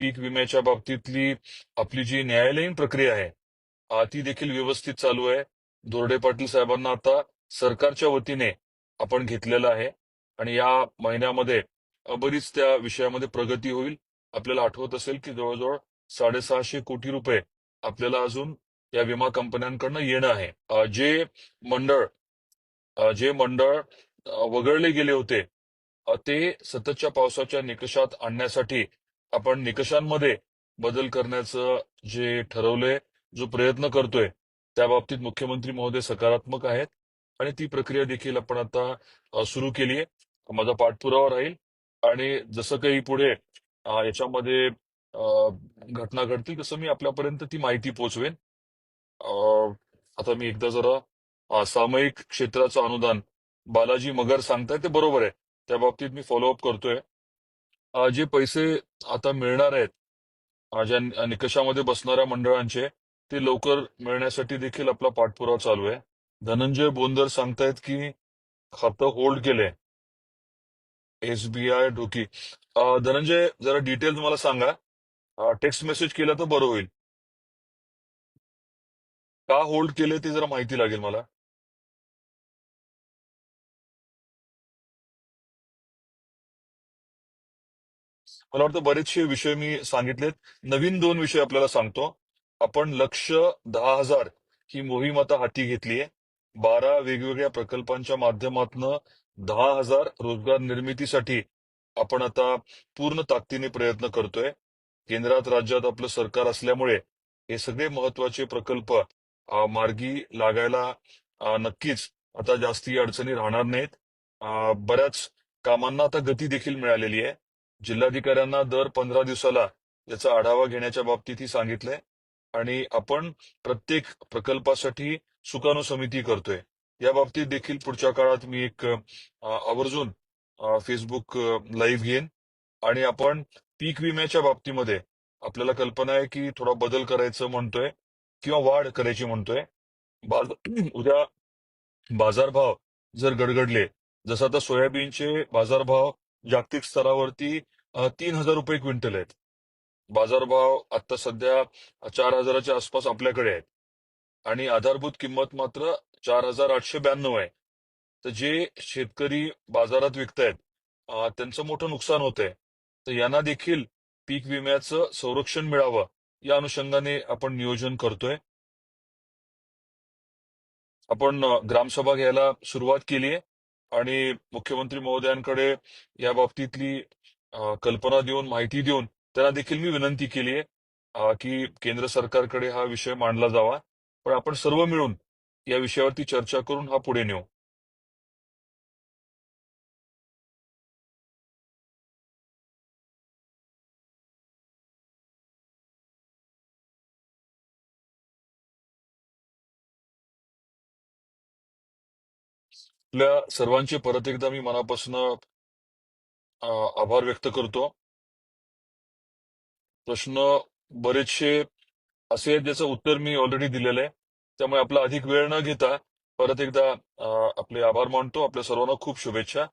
पीक विम्याच्या बाबतीतली आपली जी न्यायालयीन प्रक्रिया आहे ती देखील व्यवस्थित चालू आहे. दोरडे पाटील साहेबांना आता सरकारच्या वतीने आपण घेतलेलं आहे आणि या महिन्यामध्ये बरीच त्या विषयामध्ये प्रगती होईल. आपल्याला आठवत असेल की जवळजवळ साडेसहाशे कोटी रुपये आपल्याला अजून या विमा कंपन्यांकडनं येणं आहे. जे मंडळ जे मंडळ वगळले गेले होते ते सततच्या पावसाच्या निकषात आणण्यासाठी आपण निकषांमध्ये बदल करण्याचं जे ठरवलंय जो प्रयत्न करतोय त्या बाबतीत मुख्यमंत्री महोदय सकारात्मक आहेत आणि ती प्रक्रिया देखील आपण आता सुरू केली आहे. माझा पाठपुरावा राहील आणि जसं काही पुढे याच्यामध्ये घटना घडतील तसं मी आपल्यापर्यंत ती माहिती पोहोचवेन आता मी एकदा जरा सामायिक क्षेत्राचं अनुदान बालाजी मगर सांगताय ते बरोबर आहे. त्या बाबतीत मी फॉलोअप करतोय. अ, जे पैसे आता मिळणार आहेत अ, ज्या निकषामध्ये बसणाऱ्या मंडळांचे ते लवकर मिळण्यासाठी देखील आपला पाठपुरावा चालू आहे. धनंजय बोंदर सांगतायत की खातं होल्ड केलंय. एस बी ढोकी अ, धनंजय जरा डिटेल्स मला सांगा. टेक्स्ट मेसेज केला तर बरं होईल. का होल्ड केले ते जरा माहिती लागेल मला. मला वाटतं बरेचसे विषय मी सांगितलेत. नवीन दोन विषय आपल्याला सांगतो. आपण लक्ष दहा हजार ही मोहीम आता हाती घेतलीये बारा वेगवेगळ्या प्रकल्पांच्या माध्यमातून दहा हजार रोजगार निर्मितीसाठी आपण आता पूर्ण ताकदीने प्रयत्न करतोय. केंद्रात राज्यात आपलं सरकार असल्यामुळे हे सगळे महत्त्वाचे प्रकल्प मार्गी लागायला नक्कीच आता जास्ती अडचणी राहणार नाहीत. बऱ्याच कामांना आता गती देखील मिळालेली आहे. जिल्हाधिकाऱ्यांना दर पंधरा दिवसाला याचा आढावा घेण्याच्या बाबतीतही सांगितलंय. आणि आपण प्रत्येक प्रकल्पासाठी सुकाणू समिती करतोय. या बाबतीत देखील पुढच्या काळात मी एक आवर्जून फेसबुक लाईव्ह घेईन. आणि आपण पीक विम्याच्या बाबतीमध्ये आपल्याला कल्पना आहे की थोडा बदल करायचं म्हणतोय किंवा वाढ करायची म्हणतोय. उद्या बाजारभाव जर गडगडले जसं आता सोयाबीनचे बाजारभाव जागतिक स्तरावरती तीन हजार रुपये क्विंटल आहेत. बाजारभाव आता सध्या चार हजाराच्या आसपास आपल्याकडे आहेत. आणि आधारभूत किंमत मात्र चार हजार आठशे ब्याण्णव आहे. तर जे शेतकरी बाजारात विकतायत त्यांचं मोठं नुकसान होत आहे तर यांना देखील पीक विम्याचं संरक्षण मिळावं या अनुषंगाने आपण नियोजन करतोय. आपण ग्रामसभा घ्यायला सुरुवात केली आहे आणि मुख्यमंत्री महोदयांकडे या बाबतीतली कल्पना देऊन माहिती देऊन त्यांना देखील मी विनंती केली आहे की केंद्र सरकारकडे हा विषय मांडला जावा. पण आपण सर्व मिळून या विषयावरती चर्चा करून हा पुढे नेऊ. आपल्या सर्वांचे परत एकदा मी मनापासून आभार व्यक्त करतो. प्रश्न बरेचसे असे आहेत ज्याचं उत्तर मी ऑलरेडी दिलेलं आहे. त्यामुळे आपला अधिक वेळ न घेता परत एकदा आपले आभार मानतो. आपल्या सर्वांना खूप शुभेच्छा.